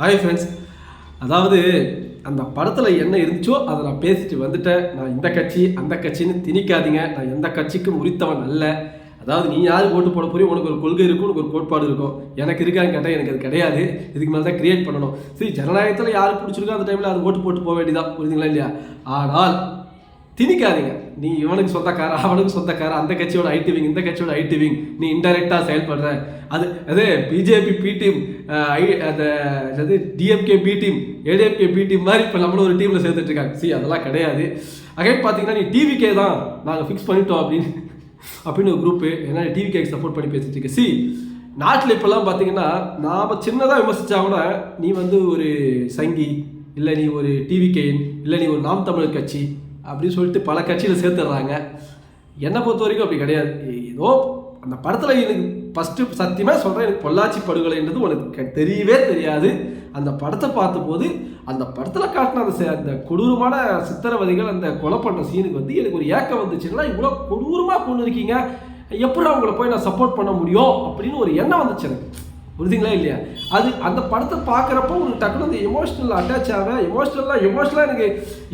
Hi friends அதாவது அந்த படத்தில் என்ன இருந்துச்சோ அதை நான் பேசிட்டு வந்துட்டேன். நான் இந்த கட்சி அந்த கட்சின்னு திணிக்காதீங்க. நான் எந்த கட்சிக்கும் உரித்தவன் அல்ல. அதாவது நீ யார் ஓட்டு போட போறியோ உனக்கு ஒரு கொள்கை இருக்கும் உனக்கு ஒரு கோட்பாடு இருக்கும். எனக்கு இருக்கான்னு கேட்டால் எனக்கு அது கிடையாது. இதுக்கு மேலே தான் கிரியேட் பண்ணணும். சரி ஜனநாயகத்தில் யார் பிடிச்சிருக்கோ அந்த டைமில் அது ஓட்டு போட்டு போக வேண்டியதான் புரியுதுங்களா இல்லையா? ஆனால் திணிக்காதீங்க. நீ இவனுக்கு சொந்தக்கார அவனுக்கு சொந்தக்கார அந்த கட்சியோட ஐடி விங் இந்த கட்சியோட ஐடி விங் நீ இன்டெரக்டாக செயல்படுற. அது அது பிஜேபி பி டீம் ஐ அந்த அது DMK B team ADMK B team மாதிரி இப்போ நம்மளும் ஒரு டீமில் சேர்த்துட்டு இருக்காங்க. சி அதெல்லாம் கிடையாது. அகைன் பார்த்தீங்கன்னா நீ டிவிக்கே தான் நாங்கள் ஃபிக்ஸ் பண்ணிட்டோம் அப்படின்னு அப்படின்னு ஒரு குரூப்பு ஏன்னா டிவிகேக்கு சப்போர்ட் பண்ணி பேசிட்டு இருக்கு. சி நாட்டில் இப்போல்லாம் பார்த்தீங்கன்னா நாம் சின்னதாக விமர்சித்தா கூட நீ வந்து ஒரு சங்கி இல்லை நீ ஒரு டிவிகேன் இல்லை நீ ஒரு நாம் தமிழர் கட்சி அப்படின்னு சொல்லிட்டு பல கட்சியில் சேர்த்துடுறாங்க. என்னை பொறுத்த வரைக்கும் அப்படி கிடையாது. ஏதோ அந்த படத்தில் எனக்கு ஃபஸ்ட்டு சத்தியமாக சொல்கிறேன் எனக்கு பொள்ளாச்சி படுகொலைன்றது உனக்கு தெரியவே தெரியாது. அந்த படத்தை பார்த்தபோது அந்த படத்தில் காட்டின அந்த அந்த கொடூரமான சித்திரவதைகள் அந்த கொலை பண்ணுற சீனுக்கு வந்து எனக்கு ஒரு ஏக்கம் வந்துச்சுன்னா இவ்வளோ கொடூரமாக கொண்டு இருக்கீங்க எப்படி அவங்கள போய் நான் சப்போர்ட் பண்ண முடியும்? அப்படின்னு ஒரு எண்ணம் வந்துச்சு எனக்கு. புரியுதுங்களா இல்லையா? அது அந்த படத்தை பார்க்குறப்போ உங்களுக்கு டக்குனு அந்த எமோஷனல் அட்டாச் ஆக எமோஷ்னலாக எமோஷனலாக எனக்கு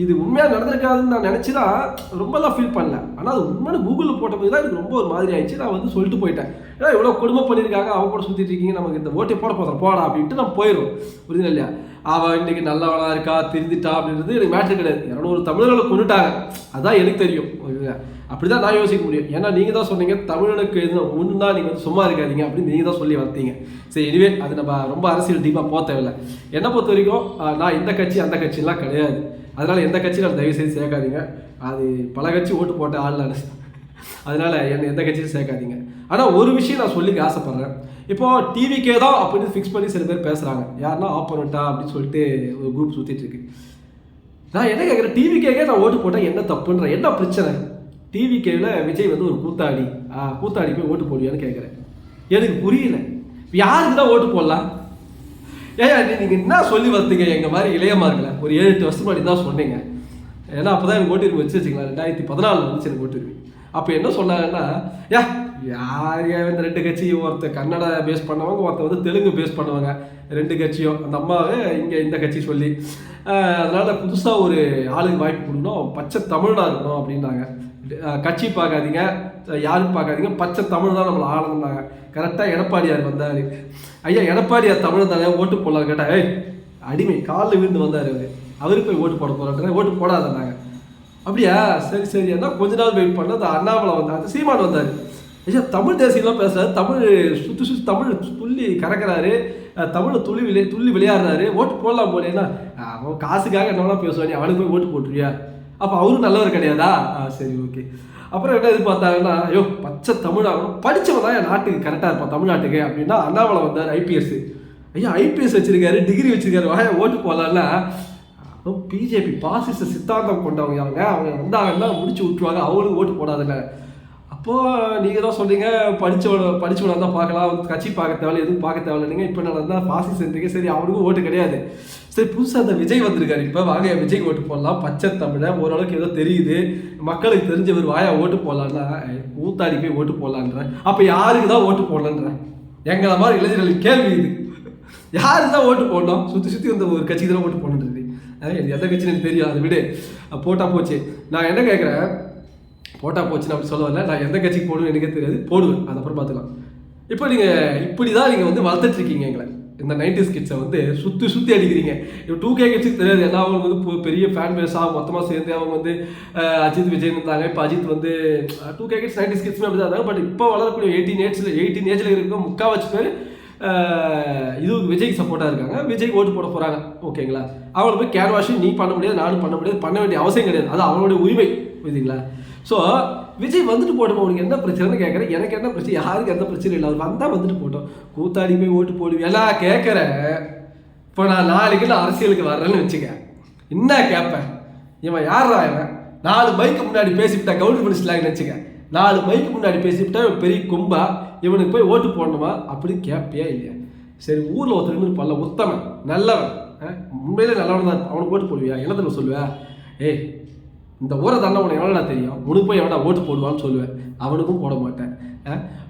இது உண்மையாக நடந்திருக்காதுன்னு நான் நினச்சி தான் ரொம்பலாம் ஃபீல் பண்ணல. ஆனால் அது உண்மையான கூகுளில் போட்டபோது தான் எனக்கு ரொம்ப ஒரு மாதிரி ஆயிடுச்சு. நான் வந்து சொல்லிட்டு போயிட்டேன். ஏன்னா இவ்வளோ கொடுமை பண்ணியிருக்காங்க அவங்க கூட சுற்றிட்டு இருக்கீங்க நமக்கு இந்த ஓட்டை போட போதும் போடா அப்படின்ட்டு நம்ம போயிடும் புரியுதுங்களா இல்லையா? அவள் இன்றைக்கி நல்லவளா இருக்கா திருந்திட்டா அப்படின்றது எனக்கு மேட்ரு கிடையாது. இரநூறு தமிழர்களை கொண்டுட்டாங்க அதுதான் எனக்கு தெரியும் ஓகேங்களா அப்படி தான் நான் யோசிக்க முடியும். ஏன்னா நீங்கள் தான் சொன்னீங்க தமிழனுக்கு எதுனா ஒன்றுனா நீங்கள் வந்து சும்மா இருக்காதீங்க அப்படின்னு நீங்கள் தான் சொல்லி வந்தீங்க சரி இதுவே அது நம்ம ரொம்ப அரசியல் டீப்பாக போக தேவையில்லை. என்னை பொறுத்த வரைக்கும் நான் இந்த கட்சி அந்த கட்சிலாம் கிடையாது. அதனால் எந்த கட்சியும் நான் தயவு செய்து சேர்க்காதீங்க. அது பல கட்சி ஓட்டு போட்ட ஆள் நான். அதனால் என்னை எந்த கட்சியும் சேர்க்காதீங்க. ஆனால் ஒரு விஷயம் நான் சொல்லிக்க ஆசைப்பட்றேன். இப்போ டிவிக்கே தான் அப்படின்னு ஃபிக்ஸ் பண்ணி சில பேர் பேசுகிறாங்க யாருன்னா ஆப்போனட்டா அப்படின்னு சொல்லிட்டு ஒரு குரூப் சுற்றிட்டு இருக்கு. நான் என்ன கேட்குறேன் டிவிக்கே நான் ஓட்டு போட்டால் என்ன தப்புன்ற என்ன பிரச்சனை? டிவிகேவில் விஜய் வந்து ஒரு கூத்தாடி. ஆ கூத்தாடி போய் ஓட்டு போடுவியான்னு கேட்குறேன் எனக்கு புரியல. யாருக்கு தான் ஓட்டு போடலாம்? ஏயா நீங்கள் என்ன சொல்லி வந்தீங்க எங்கள் மாதிரி இளையமார்களை ஒரு ஏழு எட்டு வருஷம் முன்னாடி தான் சொன்னீங்க. ஏன்னா அப்போ தான் எனக்கு ஓட்டிருப்பு வச்சு வச்சுக்கலாம் ரெண்டாயிரத்தி பதினாலில் வந்துச்சு எனக்கு ஓட்டிருப்பேன் அப்போ என்ன சொன்னாங்கன்னா யா யார் இந்த ரெண்டு கட்சியும் ஒருத்தர் கன்னட பேஸ் பண்ணவங்க ஒருத்தர் வந்து தெலுங்கு பேஸ் பண்ணுவாங்க. ரெண்டு கட்சியும். அந்த அம்மாவே இங்கே இந்த கட்சி சொல்லி அதனால் புதுசாக ஒரு ஆளுக்கு வாய்ப்பு கொடுக்கணும். பச்சை தமிழனாக இருக்கணும் அப்படின்னாங்க. கட்சி பார்க்காதீங்க யாரும் பார்க்காதீங்க. பச்சை தமிழ் தான் நம்மளை ஆளணும்னாங்க கரெக்டாக எடப்பாடியார் வந்தார். ஐயா எடப்பாடியார் தமிழ் தானே ஓட்டு போடலாம் கேட்டா ஏய் அடிமை காலில் விழுந்து வந்தார் அவர் அவருக்கு போய் ஓட்டு போட போகிறாங்க ஓட்டு போடாதாங்க அப்படியா? சரி சரி. என்ன கொஞ்ச நாள் வெயிட் பண்ண. அந்த அண்ணாமலை வந்தார் சீமான் வந்தார். ஐயா தமிழ் தேசியெல்லாம் பேசுறாரு. தமிழ் சுற்றி சுற்றி தமிழ் துள்ளி கறக்கிறாரு. தமிழை துள்ளி விளை துள்ளி விளையாடுறாரு. ஓட்டு போடலாம் போலேன்னா அவன் காசுக்காக என்னவெல்லாம் பேசுவானே அவனுக்கு போய் ஓட்டு போட்டுருவியா? அப்போ அவரும் நல்லவர் கிடையாதா? ஆ சரி ஓகே அப்புறம் என்ன எதிர்பார்த்தாங்கன்னா ஐயோ பச்சை தமிழாகணும் படித்தவன் தான் என் நாட்டுக்கு கரெக்டாக இருப்பான் தமிழ்நாட்டுக்கு அப்படின்னா அண்ணாமலை வந்தார் ஐபிஎஸ் ஐயா ஐபிஎஸ் வச்சிருக்காரு டிகிரி வச்சிருக்காரு வாய ஓட்டு போடலாம்னா பிஜேபி பாசிச சித்தாந்தம் கொண்டவங்க அவங்க. அவங்க வந்தாங்கன்னா முடிச்சு விட்டுருவாங்க அவங்களுக்கு ஓட்டு போடாதுல்ல அப்போது நீங்கள் தான் சொல்றீங்க படிச்சவன படிச்சவனை தான் பார்க்கலாம் கட்சி பார்க்க தேவையில்ல எதுவும் பார்க்க தேவையில்லைங்க நீங்கள் இப்போ நான் தான் பாசிசன்றீங்க சரி அவனுக்கும் ஓட்டு கிடையாது. சரி புதுசாக அந்த விஜய் வந்திருக்காரு. இப்போ வாங்க விஜய் ஓட்டு போடலாம். பச்சை தமிழை ஓரளவுக்கு ஏதோ தெரியுது. மக்களுக்கு தெரிஞ்சவர் வாயா ஓட்டு போடலான்னா கூத்தாடி போய் ஓட்டு போடலான்ற. அப்போ யாருக்கு தான் ஓட்டு போடலன்ற? எங்களை மாதிரி இளைஞர்களுக்கு கேள்வி இது. யாரு தான் ஓட்டு போடணும்? சுற்றி சுற்றி வந்த ஒரு கட்சிக்கு தான் ஓட்டு போடணுன்றது. எந்த கட்சின்னு எனக்கு தெரியும் அதை விடு போட்டா போச்சு. நான் என்ன கேட்குறேன் போட்டால் போச்சுன்னு அப்படி சொல்ல வரல நான் எந்த கட்சிக்கு போடுவேன் எனக்கே தெரியாது. போடுவேன். அது அப்புறம் பார்த்துக்கலாம். இப்போ நீங்கள் இப்படி தான் நீங்கள் வந்து வளர்த்துட்டு இருக்கீங்க எங்களை. இந்த நைன்டிஸ் கிட்ஸை வந்து சுற்றி சுற்றி அடிக்கிறீங்க. இப்போ டூ கே கிட்ஸுக்கு தெரியாது. ஏன்னா அவங்க வந்து இப்போ பெரிய ஃபேன் பேஸாக மொத்தமாக சேர்ந்து அவங்க வந்து அஜித் விஜய் இருந்தாங்க. இப்போ அஜித் வந்து டூ கே கிட்ஸ் நைன்டிஸ் கிட்ஸ்மே அப்படி தான் இருந்தாங்க. பட் இப்போ வளரக்கூடிய எயிட்டீன் ஏஜ்ல எயிட்டீன் ஏஜில் இருக்க முக்கால்வாசி பேர் இது விஜய்க்கு சப்போர்ட்டாக இருக்காங்க. விஜய் ஓட்டு போட போகிறாங்க ஓகேங்களா அவங்களுக்கு போய் கேன்வாஷும் நீ பண்ண முடியாது நானும் பண்ண முடியாது. பண்ண வேண்டிய அவசியம் கிடையாது. அது அவங்களுடைய உரிமை. புரியுதுங்களா? ஸோ விஜய் வந்துட்டு போட்டோம் உனக்கு என்ன பிரச்சனைன்னு கேட்குறேன். எனக்கு என்ன பிரச்சனை? யாருக்கு எந்த பிரச்சனையும் இல்லை. அவர் வந்தால் வந்துட்டு போட்டோம். கூத்தாடி போய் ஓட்டு போடுவேன் எல்லாம் கேட்குறேன். இப்போ நான் நாளைக்கு இல்லை அரசியலுக்கு வர்றேன்னு வச்சுக்க. என்ன கேட்பேன்? இவன் யாரா இவன்? நாலு மைக்கு முன்னாடி பேசிவிட்டா கவுண்ட் பிடிச்சிலாங்கன்னு வச்சுக்க. நாலு மைக்கு முன்னாடி பேசிவிட்டா இவன் பெரிய கும்பா. இவனுக்கு போய் ஓட்டு போடணுமா? அப்படின்னு கேட்பியா இல்லையா. சரி ஊரில் ஒருத்தர் இருந்து பல்ல உத்தமன் நல்லவன். உண்மையிலே நல்லவன் தான். அவனுக்கு ஓட்டு போடுவியா? என்ன தெரியுமா சொல்லுவேன்? ஏய் இந்த ஊரை தானே உனக்கு எவ்வளோ தெரியும்? உனக்கு போய் எவ்வளோ ஓட்டு போடுவான்னு சொல்லுவேன். அவனுக்கும் போட மாட்டேன்.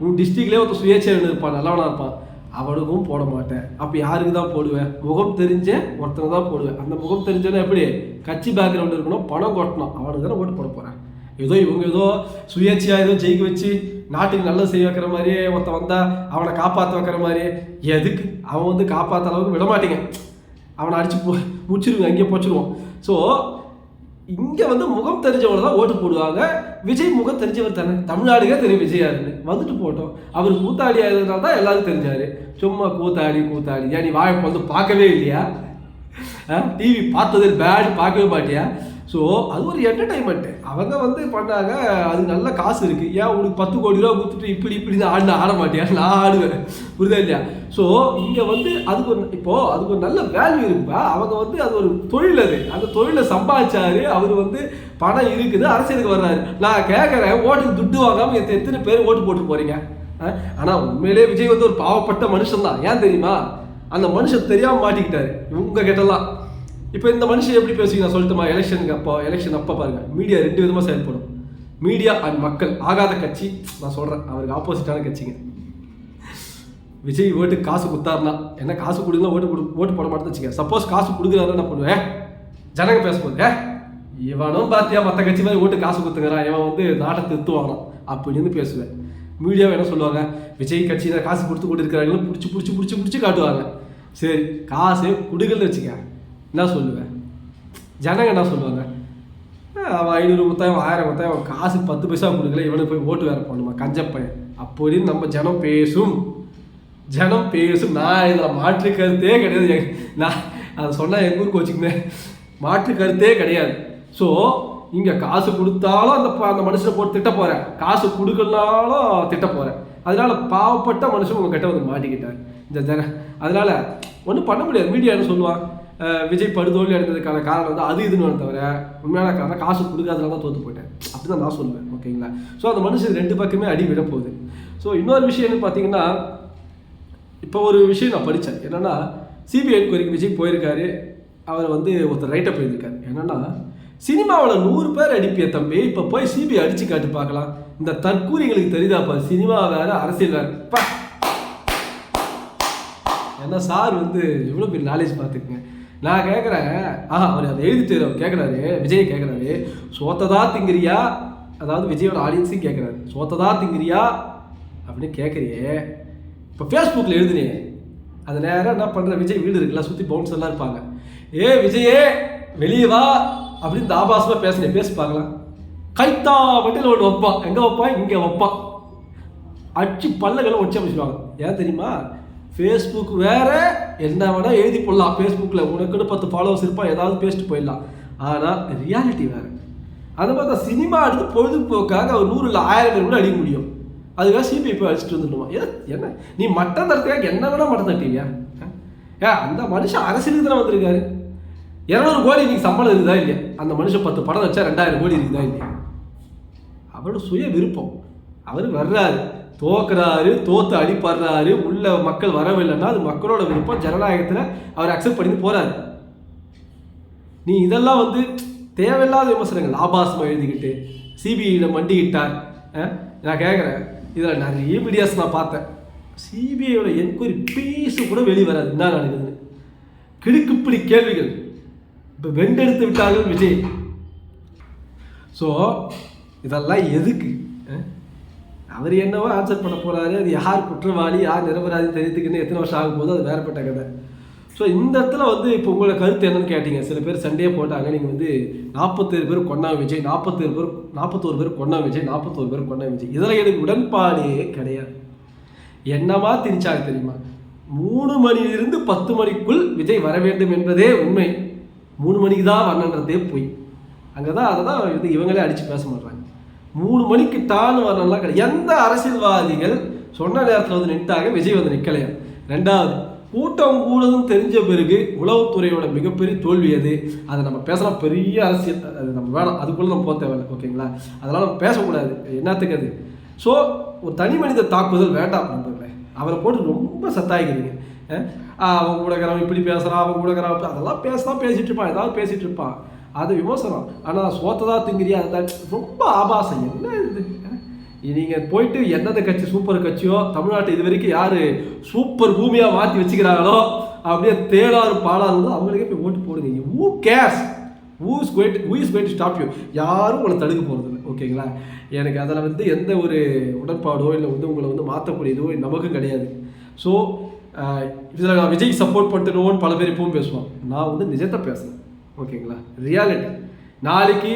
உன் டிஸ்ட்ரிக்ட்லேயே ஒருத்தர் சுயேட்சை இருப்பான் நல்லவனாக இருப்பான். அவனுக்கும் போட மாட்டேன். அப்போ யாருக்கு தான் போடுவேன்? முகம் தெரிஞ்ச ஒருத்தனை தான் போடுவேன். அந்த முகம் தெரிஞ்சவன எப்படி? கட்சி பேக்ரவுண்ட் இருக்கணும் பணம் கொட்டணும். அவனுக்கு தானே ஓட்டு போட போகிறேன் ஏதோ இவங்க ஏதோ சுயேட்சையாக ஏதோ ஜெயிக்க வச்சு நாட்டுக்கு நல்லது செய்ய வைக்கிற மாதிரியே ஒருத்தன் வந்தால் அவனை காப்பாற்ற வைக்கிற மாதிரியே. எதுக்கு? அவன் வந்து காப்பாற்ற அளவுக்கு விட மாட்டேங்க அவனை அடிச்சு போ முடிச்சிருங்க அங்கேயே போச்சிருவோம். ஸோ இங்கே வந்து முகம் தெரிஞ்சவங்க தான் ஓட்டு போடுவாங்க. விஜய் முகம் தெரிஞ்சவர் தானே தமிழ்நாடுக்கே தெரியும் விஜயாருன்னு வந்துட்டு போட்டோம். அவர் கூத்தாடி ஆகிறதுனால தான் எல்லாரும் தெரிஞ்சார். சும்மா கூத்தாடி கூத்தாடி. ஏன் நீ வாய்ப்பு வந்து பார்க்கவே இல்லையா? டிவி பார்த்தது பேட் பார்க்கவே மாட்டியா? ஸோ அது ஒரு என்டர்டைன்மெண்ட்டு அவங்க வந்து பண்ணாங்க அது நல்ல காசு இருக்குது ஏன் உனக்கு பத்து கோடி ரூபா கொடுத்துட்டு இப்படி இப்படி தான் ஆடின ஆட மாட்டியா? நான் ஆடுவேன். புரியுதா இல்லையா? ஸோ இங்கே வந்து அதுக்கு ஒரு இப்போது அதுக்கு ஒரு நல்ல வேல்யூ இருக்குப்பா. அவங்க வந்து அது ஒரு தொழில் அது. அந்த தொழிலை சம்பாதிச்சாரு. அவர் வந்து பணம் இருக்குது அரசியலுக்கு வர்றாரு. நான் கேட்குறேன் ஓட்டுக்கு துட்டு வாங்காமல் எத்தனை பேர் ஓட்டு போட்டு போகிறீங்க ஆனால் உண்மையிலே விஜய் வந்து ஒரு பாவப்பட்ட மனுஷன் தான் ஏன் தெரியுமா? அந்த மனுஷன் தெரியாமல் மாட்டிக்கிட்டாரு. இவங்க கிட்டலாம் இப்போ இந்த மனுஷன் எப்படி பேசுவீங்க? நான் சொல்லட்டுமா? எலெக்ஷனுக்கு அப்போ எலெக்ஷன் அப்போ பாருங்க. மீடியா ரெண்டு விதமாக செயல்படும். மீடியா அண்ட் மக்கள். ஆகாத கட்சி நான் சொல்கிறேன் அவருக்கு ஆப்போசிட்டான கட்சிங்க. விஜய் ஓட்டு காசு கொடுத்தாருனா என்ன காசு கொடுங்க ஓட்டு கொடு ஓட்டு போட மாட்டேன்னு வச்சுக்க சப்போஸ் காசு கொடுக்குறாரு என்ன பண்ணுவேன். ஜனங்க பேசும்போது ஏ இவனும் பார்த்தியா மற்ற கட்சி மாதிரி ஓட்டு காசு கொடுத்துக்கிறான் இவன் வந்து நாட்டை திருத்துவானாம். அப்படின்னு பேசுவேன். மீடியாவை என்ன சொல்லுவாங்க? விஜய் கட்சியில் காசு கொடுத்து கொண்டு இருக்கிறாங்கன்னு பிடிச்சி பிடிச்சி பிடிச்சி பிடிச்சி காட்டுவாங்க. சரி காசு கொடுக்கலன்னு வச்சுக்க என்ன சொல்லுவேன். ஜனங்க என்ன சொல்லுவாங்க? அவன் ஐநூறு கொடுத்தான் ஆயிரம் கொடுத்தான் அவன் காசு பத்து பைசா கொடுக்கல இவனுக்கு போய் ஓட்டு வேற போடணுமா? கஞ்சப்பையன் அப்படின்னு நம்ம ஜனம் பேசும். ஜனம் பேசும். நான் இதில் மாற்று கருத்தே கிடையாது. நான் அதை சொன்னால் எங்கள் ஊருக்கு வச்சுக்கினேன் மாற்று கருத்தே கிடையாது. ஸோ இங்கே காசு கொடுத்தாலும் அந்த ப- அந்த மனுஷனை போட்டு திட்ட போகிறேன் காசு கொடுக்கலனாலும் திட்ட போகிறேன் அதனால பாவப்பட்ட மனுஷன் உங்ககிட்ட வந்து மாட்டிக்கிட்டார். இந்த ஜன அதனால ஒன்றும் பண்ண முடியாது. மீடியான்னு சொல்லுவான். விஜய் படுதோல்வி அடைந்ததுக்கான காரணம் வந்து அது இதுன்னு தவிர உண்மையான காரணம் காசு கொடுக்காதனால தான் தோற்று போயிட்டேன். அப்படி தான் நான் சொல்லுவேன் ஓகேங்களா? ஸோ அந்த மனுஷன் ரெண்டு பக்கமே அடி விட போகுது. ஸோ இன்னொரு விஷயம் என்ன பார்த்தீங்கன்னா இப்போ ஒரு விஷயம் நான் படித்தேன் என்னன்னா சிபிஐ என்கொயரிக்கு விஜய் போயிருக்காரு. அவர் வந்து ஒருத்தர் ரைட்டை போயிருக்காரு என்னென்னா சினிமாவில் நூறு பேர் அடிப்பிய தம்பி இப்போ போய் சிபிஐ அடித்து காட்டு பார்க்கலாம். இந்த தற்கூரிகளுக்கு தெரியுதாப்பா சினிமா வேறு அரசியல் வேறு. ஏன்னா சார் வந்து எவ்வளோ பெரிய நாலேஜ் பார்த்துக்குங்க. நான் கேட்குறேன் ஆஹா அவர் அதை எழுதிட்டு அவர் கேட்குறாரு விஜய் கேட்குறாரு சோத்ததா திங்கிறியா? அதாவது விஜயோட ஆடியன்ஸையும் கேட்குறாரு சோத்ததா திங்கிறியா? அப்படின்னு கேட்குறியே இப்போ ஃபேஸ்புக்கில் எழுதுனே. அது நேரம் என்ன பண்ணுற விஜய் வீடு இருக்குல்ல சுற்றி பவுன்ஸ் எல்லாம் இருப்பாங்க. ஏ விஜயே வெளியே வா அப்படின்னு தாபாசமாக பேசுனேன் பேசி பார்க்கலாம். கைத்தா வண்டியில் ஒன்று வைப்பான் எங்கே வைப்பான் இங்கே வைப்பான் அடிச்சு பல்லகளை உச்ச வச்சுருவாங்க ஏன் தெரியுமா? ஃபேஸ்புக் வேற என்ன வேணால் எழுதி போடலாம். ஃபேஸ்புக்கில் உனக்குன்னு பத்து ஃபாலோவர்ஸ் இருப்பான் ஏதாவது பேசிட்டு போயிடலாம். ஆனால் ரியாலிட்டி வேறு. அந்த மாதிரி தான் சினிமா எடுத்து பொழுதுபோக்காக ஒரு நூறு இல்லை ஆயிரம் பேர் கூட அடிக்க முடியும். அதுக்காக சிபிஐ போய் அடிச்சுட்டு வந்துடுமா ஏ என்ன? நீ மட்டம் தரத்துக்காக என்ன வேணால் மட்டம் தட்டிவியா ஏ அந்த மனுஷன் அரசியலுக்கு தானே வந்திருக்காரு. இரநூறு கோடி இன்னைக்கு சம்பளம் இருக்குதா இல்லையா? அந்த மனுஷன் பத்து படம் வச்சா ரெண்டாயிரம் கோடி இருக்குதா இல்லையா? அவரோட சுய விருப்பம் அவர் வர்றாரு. தோக்குறாரு தோத்து அடிப்படுறாரு உள்ள மக்கள் வரவில்லைன்னா அது மக்களோட விருப்பம் ஜனநாயகத்தில் அவர் அக்செப்ட் பண்ணி போறாரு. நீ இதெல்லாம் வந்து தேவையில்லாத விமர்சனங்கள். ஆபாசமாக எழுதிக்கிட்டு சிபிஐயில் மண்டிக்கிட்டார். நான் கேட்குறேன் இதில் நிறைய மீடியாஸ் நான் பார்த்தேன். சிபிஐயோட என்கொயரி பீஸு கூட வெளியே வராது. என்ன நடக்குதுன்னு. கிடுக்குப்பிடி கேள்விகள். இப்போ வெண்டெடுத்து விட்டார்கள் விஜய். ஸோ இதெல்லாம் எதுக்கு? அவர் என்னவோ ஆன்சர் பண்ண போகிறாரு அது யார் குற்றவாளி யார் நிரபராதி தெரிஞ்சுக்கின்னு எத்தனை வருஷம் ஆகும்போது அது வேறுபட்ட கதை. ஸோ இந்த இடத்துல வந்து இப்போ உங்களோட கருத்து என்னன்னு கேட்டீங்க. சில பேர் சண்டையே போட்டாங்க. நீங்கள் வந்து நாற்பத்தேழு பேர் கொண்டா விஜய் நாற்பத்தேழு பேர் நாற்பத்தோரு பேர் கொண்டா விஜய் நாற்பத்தோரு பேர் கொண்டா விஜய். இதில் எனக்கு உடன்பாடே கிடையாது. என்னமா திணிச்சாங்க தெரியுமா? மூணு மணியிலிருந்து பத்து மணிக்குள் விஜய் வர வேண்டும் என்பதே உண்மை. மூணு மணிக்கு தான் வரணுன்றதே பொய். அங்கே தான் அதை தான் இவங்களே அடித்து பேச மாட்டாங்க மூணு மணிக்கு டான்னு வரலாம் கிடையாது. எந்த அரசியல்வாதிகள் சொன்ன நேரத்தில் வந்து நின்றாங்க விஜய் வந்து நிற்கலையா ரெண்டாவது கூட்டம் கூடதும் தெரிஞ்ச பிறகு உளவுத்துறையோட மிகப்பெரிய தோல்வி அது அதை நம்ம பேசலாம். பெரிய அரசியல் அது நம்ம வேணாம். அதுக்குள்ளே நம்ம போக தேவையில்லை ஓகேங்களா? அதெல்லாம் நம்ம பேசக்கூடாது. என்னத்துக்கு அது? ஸோ ஒரு தனி மனித தாக்குதல் வேண்டாம் நண்பர்களே. அவரை போட்டு ரொம்ப சத்தாய்க்கிறீங்க. அவன் கூட இருக்கிறவன் இப்படி பேசுகிறான் அவன் கூட இருக்கிறவன் அதெல்லாம் பேசலாம் பேசிகிட்டு இருப்பான். ஏதாவது பேசிகிட்டு இருப்பான். அது விமர்சனம். ஆனால் சோத்ததாக திங்கிறியா? அதை ரொம்ப ஆபாசம். என்ன இது? நீங்கள் போயிட்டு எந்தெந்த கட்சி? சூப்பர் கட்சியோ? தமிழ்நாட்டை இது வரைக்கும் யார் சூப்பர் பூமியாக மாற்றி வச்சுக்கிறாங்களோ? அப்படியே தேடாறு பாலாறு வந்து அவங்களுக்கே போய் ஓட்டு போடுங்க. ஊ case ஊஸ் கோயிட் who is கோயிட் stop you யாரும் உங்களை தடுக்க போகிறது இல்லை. ஓகேங்களா? எனக்கு அதில் வந்து எந்த ஒரு உடன்பாடோ இல்லை வந்து உங்களை வந்து மாற்றக்கூடியதோ நமக்கும் கிடையாது. ஸோ இதில் நான் விஜய் சப்போர்ட் பண்ணிட்டுனோன்னு பல பேர் இப்பவும் பேசுவான் நான் வந்து நிஜத்தை பேசுகிறேன் ஓகேங்களா? ரியாலிட்டி நாளைக்கு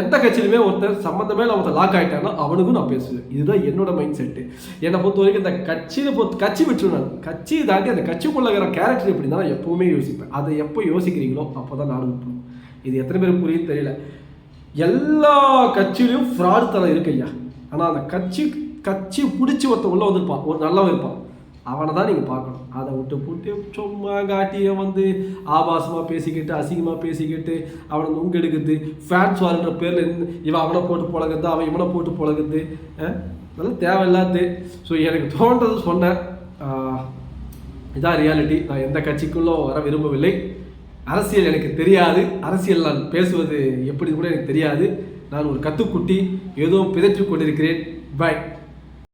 எந்த கட்சியிலுமே ஒருத்தர் சம்மந்தமே இல்லாம ஒருத்தர் லாக் ஆகிட்டாங்கன்னா அவனுக்கும் நான் பேசுவேன். இதுதான் என்னோட மைண்ட் செட்டு என்னை பொறுத்த வரைக்கும் இந்த கட்சியில் பொறுத்து கட்சி விட்டுருவேன் நான். கட்சியை தாண்டி அந்த கட்சிக்குள்ள இருக்கிற கேரக்டர் எப்படி தான் நான் எப்போவுமே யோசிப்பேன். அதை எப்போ யோசிக்கிறீங்களோ அப்போ தான் நாடு விட்டுரும். இது எத்தனை பேருக்கு புரியுது தெரியல. எல்லா கட்சியிலையும் ஃப்ராடு தரம் இருக்கு ஐயா. ஆனால் அந்த கட்சி கட்சி பிடிச்சி ஒருத்தன் உள்ள வந்திருப்பான். ஒரு நல்லவன் இருப்பான். அவனை தான் நீங்கள் பார்க்கணும். அதை விட்டு போட்டு சும்மா காட்டியை வந்து ஆபாசமாக பேசிக்கிட்டு அசிங்கமாக பேசிக்கிட்டு அவனை நுங்கெடுக்குது. ஃபேன்ஸ் வாருன்ற பேரில் இவன் அவனை போட்டு பழகுது அவன் இவனை போட்டு பழகுது அதெல்லாம் தேவையில்லாது. ஸோ எனக்கு தோன்றது சொன்னேன். இதான் ரியாலிட்டி நான் எந்த கட்சிக்குள்ளும் வர விரும்பவில்லை. அரசியல் எனக்கு தெரியாது. அரசியல் நான் பேசுவது எப்படி கூட எனக்கு தெரியாது. நான் ஒரு கத்துக்குட்டி. ஏதோ பிதற்றி கொண்டிருக்கிறேன். பை